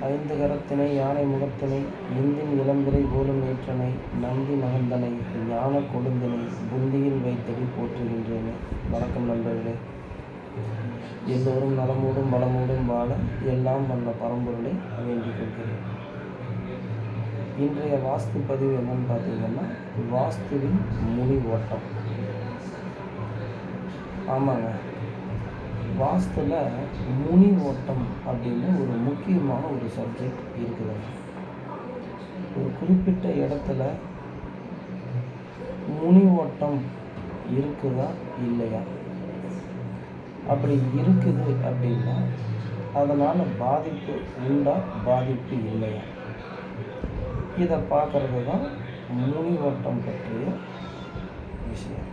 ஐந்து கரத்தினை யானை முகத்தினை இந்தின் இளம்பிறை போலும் ஏற்றனை நந்தி மகந்தனை ஞான கொழுந்தினை புந்தியில் வைத்தடி போற்றுகின்றேனே. வணக்கம் நண்பர்களே. எல்லோரும் நலமோடும் வளமோடும் வாழ எல்லாம் வந்த பரம்பொருளை வேண்டிக் கொள்கிறேன். இன்றைய வாஸ்து பதிவு என்னன்னு பார்த்தீங்கன்னா வாஸ்துவின் முனி ஓட்டம். ஆமாங்க. வாஸ்துல முனி ஓட்டம் அப்படின்னு ஒரு முக்கியமான ஒரு சப்ஜெக்ட் இருக்குது. ஒரு குறிப்பிட்ட இடத்துல முனி ஓட்டம் இருக்குதா இல்லையா? அப்படி இருக்குது அப்படின்னா அதனால் பாதிப்பு உண்டா பாதிப்பு இல்லையா? இதை பார்க்கறது தான் முனி ஓட்டம் பற்றிய விஷயம்.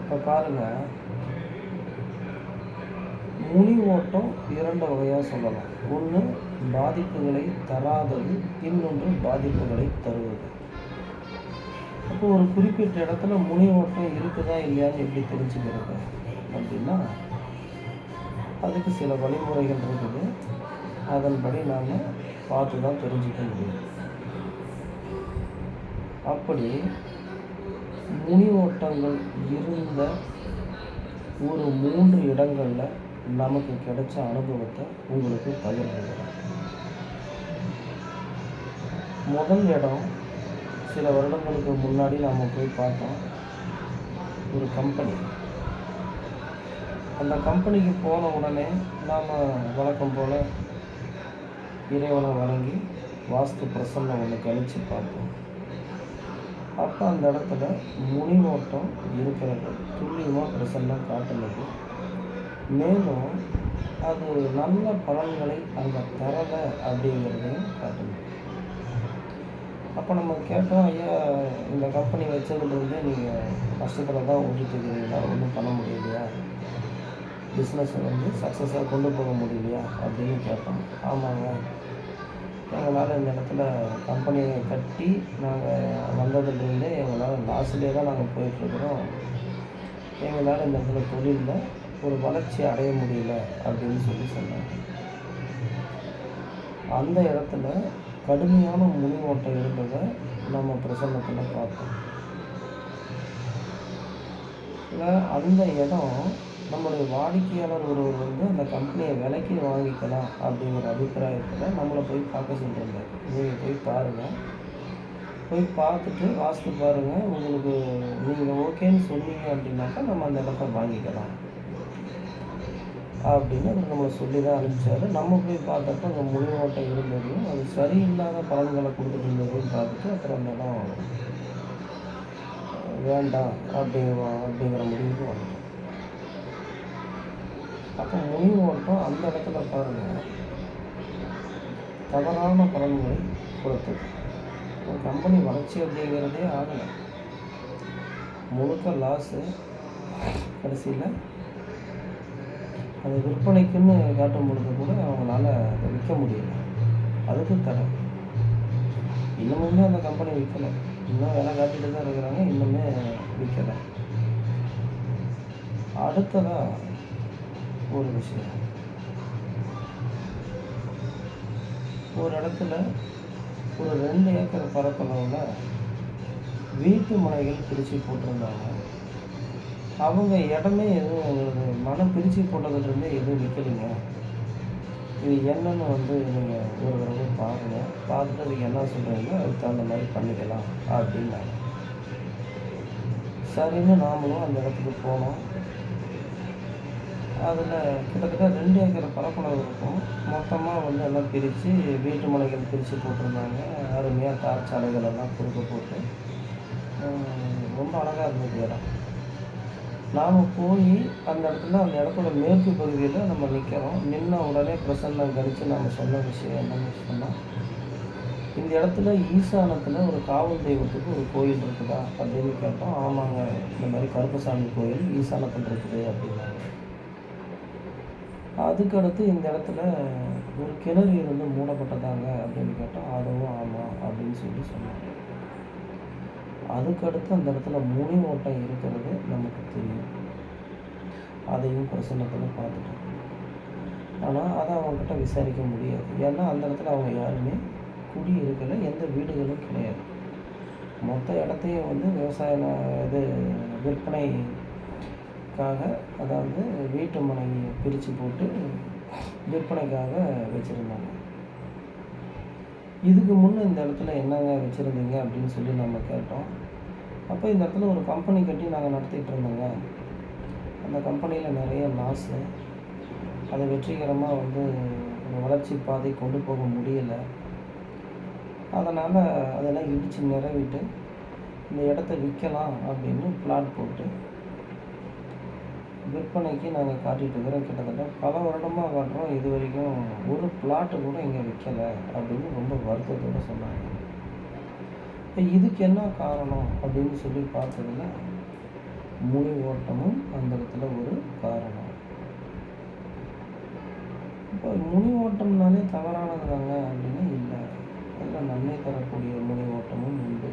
இப்போ பாருங்கள் முனி ஓட்டம் இரண்டு வகையாக சொல்லலாம். ஒன்று பாதிப்புகளை தராதது இன்னொன்று பாதிப்புகளை தருவது. அப்போ ஒரு குறிப்பிட்ட இடத்துல முனி ஓட்டம் இருக்குதா இல்லையான்னு எப்படி தெரிஞ்சுக்கிறது அப்படின்னா அதுக்கு சில வழிமுறைகள் இருக்குது. அதன்படி நாம் பார்த்து தான் தெரிஞ்சுக்க முடியும். அப்படி முனி ஓட்டங்கள் இருந்த ஒரு மூன்று இடங்களில் நமக்கு கிடைச்ச அனுபவத்தை உங்களுக்கு பகிர்ந்துக்கிறேன். முதல் இடம் சில வருடங்களுக்கு முன்னாடி நாம் போய் பார்த்தோம் ஒரு கம்பெனி அந்த கம்பெனிக்கு போன உடனே நாம் வழக்கம் போல் இறைவனை வணங்கி வாஸ்து பிரசன்னம் ஒன்று கழித்து பார்த்தோம். அப்போ அந்த இடத்துல முனிமோட்டம் இருக்கிறது துல்லியமாக பிரசன்னம் காட்டுனது. மேலும் அது நல்ல பலன்களை அங்கே தரலை அப்படிங்கிறதையும் காட்டுது. அப்போ நம்ம கேட்டோம் ஐயா இந்த கம்பெனி வச்சதுலேருந்து நீங்கள் கஷ்டத்தில் தான் ஓட்டிட்டு இருக்கிறீங்களா ஒன்றும் பண்ண முடியலையா? பிஸ்னஸை வந்து சக்ஸஸாக கொண்டு போக முடியலையா? அப்படின்னு கேட்டோம். ஆமாங்க. எங்களால் இந்த இடத்துல கம்பெனியை கட்டி நாங்கள் வந்ததுலேருந்தே எங்களால் லாஸ்ட்லேயே தான் நாங்கள் போயிட்டுருக்குறோம். எங்களால் இந்த இடத்துல தொழிலில் ஒரு வளர்ச்சி அடைய முடியல அப்படின்னு சொல்லி சொன்னாங்க. அந்த இடத்துல கடுமையான முனிவோட்டம் இருந்ததை நம்ம பிரசன்னத்தில் பார்த்தோம். இல்லை அந்த இடம் நம்மளுடைய வாடிக்கையாளர் ஒருவர் வந்து அந்த கம்பெனியை விலைக்கு வாங்கிக்கலாம் அப்படிங்கிற அபிப்பிராயத்தில் நம்மளை போய் பார்க்க சொல்லியிருந்தார். நீங்கள் போய் பாருங்கள் போய் பார்த்துட்டு வாஸ்து பாருங்கள் உங்களுக்கு நீங்கள் ஓகேன்னு சொன்னீங்க அப்படின்னாக்கா நம்ம அந்த இடத்த வாங்கிக்கலாம். அப்படின்னு அவர் நம்மளை சொல்லி தான் அனுப்பிச்சார் நம்ம போய் பார்த்தப்ப அங்கே முழுவோட்டம் இருந்ததையும் அது சரியில்லாத பலன்களை கொடுத்துட்டு இருந்ததையும் பார்த்துட்டு அப்புறம் அந்த இடம் வேண்டாம் அப்படிங்கிற அப்படிங்கிற முடிவுக்கு வந்தோம் அப்போ முடிவு ஓட்டம் அந்த இடத்துல பாருங்கள் தவறான பலன்களை கொடுத்தது. ஒரு கம்பெனி வளர்ச்சி அப்படிங்கிறதே ஆகலை. முழுக்க லாஸு கடைசியில் அதை விற்பனைக்குன்னு காட்டும் பொழுது கூட அவங்களால அதை விற்க முடியல. அதுக்கு தடை. இன்னமுமே அந்த கம்பெனி விற்கலை இன்னும் வேலை காட்டிட்டு தான் இருக்கிறாங்க. இன்னுமே விற்கலை அடுத்ததாக ஒரு விஷயம். ஒரு இடத்துல ஒரு ரெண்டு ஏக்கர் பரப்பளவில் வீட்டு முனைகள் பிரித்து போட்டிருந்தாங்க. அவங்க இடமே எதுவும் எங்களுக்கு மனம் பிரித்து போட்டதுலேருந்தே எதுவும் நிற்கலைங்க இது என்னன்னு வந்து நீங்கள் ஒரு தடவை பாருங்கள் பார்த்துட்டு அதுக்கு என்ன சொல்கிறீங்களோ அதுக்கு தகுந்த மாதிரி பண்ணிக்கலாம் அப்படின்னாங்க. சரின்னு நாமளும் அந்த இடத்துக்கு போனோம். அதில் கிட்டத்தட்ட ரெண்டு ஏக்கர் பரப்பளவு இருக்கும். மொத்தமாக வந்து எல்லாம் பிரித்து வீட்டு மனைகள் பிரித்து போட்டிருந்தாங்க. அருமையாக தார் சாலைகள் எல்லாம் கொடுக்க போட்டு. ரொம்ப அழகாக இருந்தது இடம். நாம் போய் அந்த இடத்துல அந்த இடத்தோட மேற்கு பகுதியில் நம்ம நிற்கிறோம் நின்ன உடனே பிரசன்னம் கழித்து நம்ம சொன்ன விஷயம் என்னன்னு சொன்னால் இந்த இடத்துல ஈசானத்தில் ஒரு காவல் தெய்வத்துக்கு ஒரு கோயில் இருக்குதா அப்படின்னு கேட்டோம். ஆமாங்க இந்த மாதிரி கருப்பசாமி கோயில் ஈசானத்தில் இருக்குது அப்படின்னாங்க. அதுக்கடுத்து இந்த இடத்துல ஒரு கிணறு இருந்து மூடப்பட்டதாங்க அப்படின்னு கேட்டோம். அதுவும் ஆமாம் அப்படின்னு சொல்லி சொன்னாங்க. அதுக்கடுத்து அந்த இடத்துல முனி ஓட்டம் இருக்கிறது நமக்கு தெரியும். அதையும் பிரசன்னத்தில் பார்த்துட்டோம் ஆனால் அதை அவங்கக்கிட்ட விசாரிக்க முடியாது. ஏன்னா அந்த இடத்துல அவங்க யாருமே குடி இருக்கலை எந்த வீடுகளும் கிடையாது. மொத்த இடத்தையும் வந்து விவசாய இது விற்பனைக்காக அதாவது வீட்டு மனை பிரித்து போட்டு விற்பனைக்காக வச்சுருந்தாங்க. இதுக்கு முன்னே இந்த இடத்துல என்னங்க வச்சுருந்தீங்க அப்படின்னு சொல்லி நம்ம கேட்டோம். அப்போ இந்த இடத்துல ஒரு கம்பெனி கட்டி நாங்கள் நடத்திட்டு இருந்தோங்க. அந்த கம்பெனியில் நிறைய லாஸு அதை வெற்றிகரமாக வந்து ஒரு வளர்ச்சி பாதை கொண்டு போக முடியலை. அதனால் அதெல்லாம் இடித்து நிறவிட்டு இந்த இடத்த விற்கலாம் அப்படின்னு பிளாட் போட்டு விற்பனைக்கு நாங்கள் காட்டிகிட்டு இருக்கிறோம். கிட்டத்தட்ட பல வருடமாக காட்டுறோம் இது வரைக்கும் ஒரு பிளாட்டு கூட இங்கே விற்கலை அப்படின்னு ரொம்ப வருத்தத்தோடு சொன்னாங்க. இப்போ இதுக்கு என்ன காரணம் அப்படின்னு சொல்லி பார்த்ததுல முனி ஓட்டமும் அந்த இடத்துல ஒரு காரணம். இப்போ முனி ஓட்டம்னாலே தவறானது தாங்க அப்படின்னா இல்லை. அதில் நன்மை தரக்கூடிய முனி ஓட்டமும் உண்டு.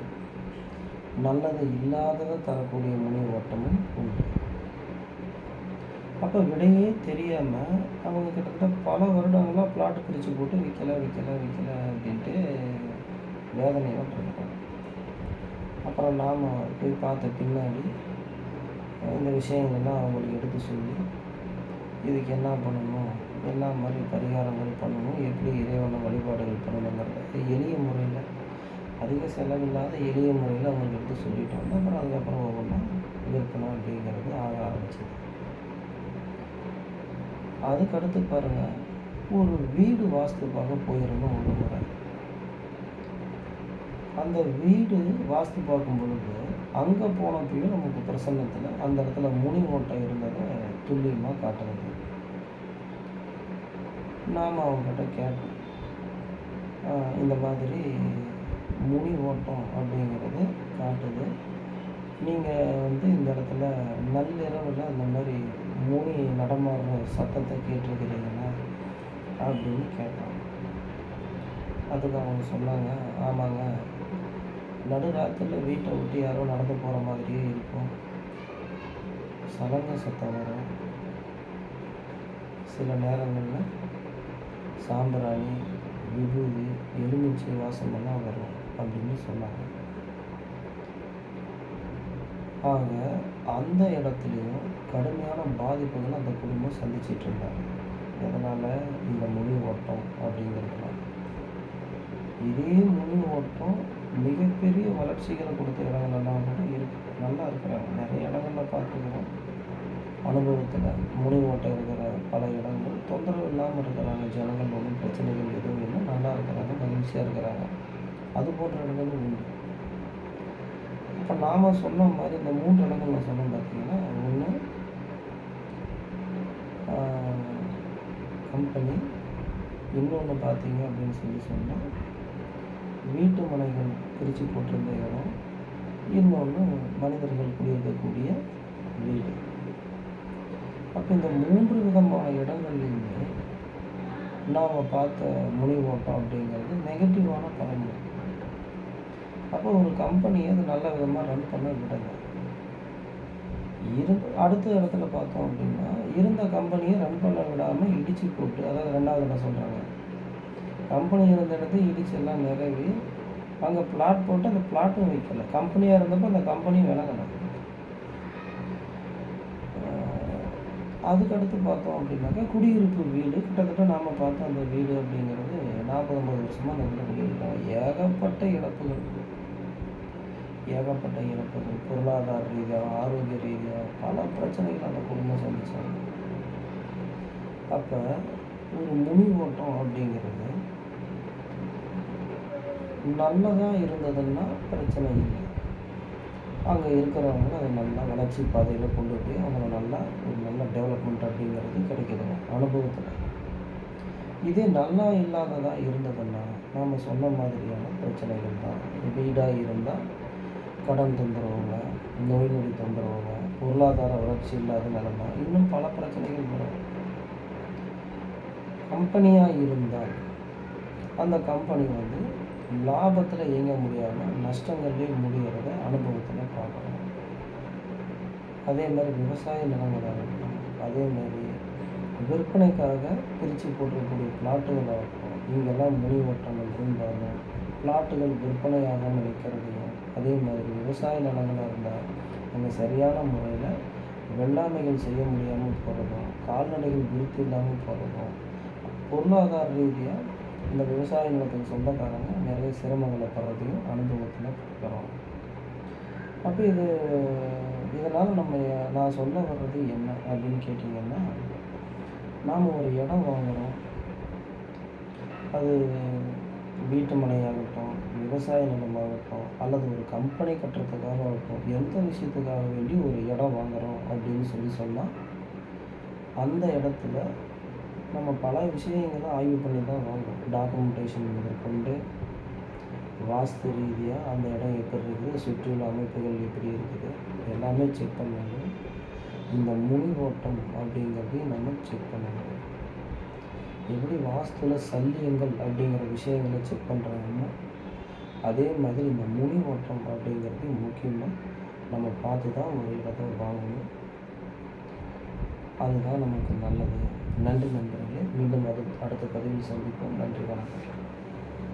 நல்லது இல்லாததை தரக்கூடிய முனி ஓட்டமும் உண்டு. அப்போ விடையே தெரியாமல் அவங்க கிட்டத்தட்ட பல வருடங்களாக பிளாட் பிரித்து போட்டு விற்கலை விற்கலை விற்கலை அப்படின்ட்டு வேதனையோடு இருக்காங்க அப்புறம் நாம் போய் பார்த்த பின்னாடி இந்த விஷயங்கள்லாம் அவங்களுக்கு எடுத்து சொல்லி இதுக்கு என்ன பண்ணணும்? என்ன மாதிரி பரிகாரங்கள் பண்ணணும்? எப்படி இறைவன வழிபாடுகள் பண்ணணுங்கிறத எளிய முறையில் அதிக செலவில்லாத எளிய முறையில் அவங்களுக்கு எடுத்து சொல்லிட்டோம் அப்புறம் அதுக்கப்புறம் ஒவ்வொன்றா விற்பனை அப்படிங்கிறது ஆக ஆரம்பிச்சது. அதுக்கடுத்து பாருங்கள் ஒரு வீடு வாஸ்து பார்க்க போயிருந்தோம் ஒரு முறை. அந்த வீடு வாஸ்து பார்க்கும் பொழுது அங்கே போனப்பையும் நமக்கு பிரசன்னத்தில் அந்த இடத்துல முனி ஓட்டை இருந்ததை துல்லியமாக காட்டுறது. நாம் அவங்ககிட்ட கேட்டோம். இந்த மாதிரி முனி ஓட்டம் அப்படிங்கிறது காட்டுது. நீங்கள் வந்து இந்த இடத்துல நள்ளிரவில் அந்த மாதிரி முனி நடமாடுற சத்தத்தை கேட்டிருக்கிறீங்களா அப்படின்னு கேட்டான். அதுக்கு அவங்க சொன்னாங்க ஆமாங்க நடுராத்திரில் வீட்டை விட்டு யாரோ நடந்து போகிற மாதிரியே இருக்கும். சலங்க சத்தம் வரும். சில நேரங்களில் சாம்பிராணி விபூதி எலுமிச்சை வாசமெல்லாம் வரும் அப்படின்னு சொன்னாங்க. ஆக அந்த இடத்துலையும் கடுமையான பாதிப்புகளை அந்த குடும்பம் சந்திச்சிட்டு இருந்தாங்க. எதனால்? இந்த முழு ஓட்டம் அப்படிங்கிறதுனால. இதே முழு ஓட்டம் மிகப்பெரிய வளர்ச்சிகளை கொடுத்த இடங்கள்லாம் கூட இருக்கு. நல்லா இருக்கிறாங்க. நிறைய இடங்களில் பார்த்துக்கிறோம் அனுபவத்தில் முழு ஓட்டம் இருக்கிற பல இடங்கள் தொந்தரவு இல்லாமல் இருக்கிறாங்க. ஜனங்கள் ஒன்றும் பிரச்சனைகள் எதுவும் இல்லை. நல்லா இருக்கிறாங்க. மகிழ்ச்சியாக இருக்கிறாங்க. அது போன்ற இடங்களும் உண்டு. இப்போ நாம் சொன்ன மாதிரி இந்த மூன்று இடங்கள் நான் சொன்னேன் பார்த்தீங்கன்னா ஒன்று கம்பெனி இன்னொன்று பார்த்தீங்க அப்படின்னு சொல்லி சொன்னால் வீட்டு மனைகள் பிரித்து போட்டிருந்த இடம் இன்னொன்று மனிதர்கள் குடியிருக்கக்கூடிய வீடு. அப்போ இந்த மூன்று விதமான இடங்கள்லையுமே நாம் பார்த்த முனி ஓட்டம் அப்படிங்கிறது நெகட்டிவான பலன்கள். அப்போ ஒரு கம்பெனியை அது நல்ல விதமாக ரன் பண்ண விடலை இரு அடுத்த இடத்துல பார்த்தோம் அப்படின்னா இருந்த கம்பெனியை ரன் பண்ண விடாமல் இடித்து போட்டு அதாவது ரெண்டாவது என்ன சொல்கிறாங்க கம்பெனி இருந்த இடத்த இடிச்சு எல்லாம் நிறவி அங்கே பிளாட் போட்டு அந்த பிளாட்டும் விற்கலை கம்பெனியாக இருந்தப்போ அந்த கம்பெனியும் விலகலை. அதுக்கடுத்து பார்த்தோம் அப்படின்னாக்கா குடியிருப்பு வீடு கிட்டத்தட்ட நாம் பார்த்த அந்த வீடு அப்படிங்கிறது நாற்பது ஐம்பது வருஷமாக அந்த வீடு ஏகப்பட்ட இழப்புகள். ஏகப்பட்ட இழப்புகள் பொருளாதார ரீதியாக ஆரோக்கிய ரீதியாக பல பிரச்சனைகள் அந்த குடும்பம் சந்திச்சாங்க. அப்போ ஒரு முனி ஓட்டம் அப்படிங்கிறது நல்லதாக இருந்ததுன்னா பிரச்சனை இல்லை. அங்கே இருக்கிறவங்க அதை நல்லா வளர்ச்சி பாதையில் கொண்டு போய் அவங்கள நல்லா ஒரு நல்ல டெவலப்மெண்ட் அப்படிங்கிறது கிடைக்கிதுங்க அனுபவத்தில். இதே நல்லா இல்லாததாக இருந்ததுன்னா நாம் சொன்ன மாதிரியான பிரச்சனைகள் தான் வீடாக இருந்தால் கடன் தொந்தரவுங்க நோய் நொடி தொந்தரவுங்க பொருளாதார வளர்ச்சி இல்லாத நிலைமை இன்னும் பல பிரச்சனைகள் வரும். கம்பெனியாக இருந்தால் அந்த கம்பெனி வந்து லாபத்தில் இயங்க முடியாமல் நஷ்டங்கள்லேயே முடிகிறத அனுபவத்தில் பார்க்கணும். அதே மாதிரி விவசாய நிலங்களாக இருக்கும் அதே மாதிரி விற்பனைக்காக பிரித்து போட்டிருக்கக்கூடிய பிளாட்டுகளாக இருக்கும் இங்கெல்லாம் முனி ஓட்டங்கள் இருந்தாலும் பிளாட்டுகள் விற்பனையாகாமல் நிற்கிறதையும் அதே மாதிரி விவசாய நிலங்களாக இருந்தால் நம்ம சரியான முறையில் வெள்ளாமைகள் செய்ய முடியாமல் போகிறதும் கால்நடைகள் விருத்தி இல்லாமல் போகிறதும் பொருளாதார ரீதியாக இந்த விவசாய நிலத்துக்கு சொந்தக்காரங்க நிறைய சிரமங்களை படுறதையும் அனுபவத்தில் பார்க்குறோம் அப்போ இது இதனால் நம்ம நான் சொல்ல வர்றது என்ன அப்படின்னு கேட்டிங்கன்னா நாம் ஒரு இடம் வாங்குகிறோம் அது வீட்டு மனையாகட்டும் விவசாய நிலமாகட்டும் அல்லது ஒரு கம்பெனி கட்டுறதுக்காக ஆகட்டும் எந்த விஷயத்துக்காக வேண்டி ஒரு இடம் வாங்குகிறோம் அப்படின்னு சொல்லி சொன்னால் அந்த இடத்துல நம்ம பல விஷயங்களை ஆய்வு பண்ணி தான் வாங்குவோம் டாக்குமெண்டேஷன் முதற்கொண்டு வாஸ்து ரீதியாக அந்த இடம் எப்படி இருக்குது சுற்றியுள்ள அமைப்புகள் எப்படி இருக்குது எல்லாமே செக் பண்ணணும். இந்த முனி ஓட்டம் அப்படிங்கிறதையும் நம்ம செக் பண்ணணும். எப்படி வாஸ்துவில் சல்லியங்கள் அப்படிங்கிற விஷயங்களை செக் பண்ணுறாங்கன்னா அதே மாதிரி இந்த முனி ஓட்டம் அப்படிங்கிறது முக்கியமாக நம்ம பார்த்து தான் ஒரு இடத்த வாங்கணும். அதுதான் நமக்கு நல்லது. நன்றி நண்பர்களே. மீண்டும் அது அடுத்த பதிவில் சந்திப்போம். நன்றி வணக்கம்.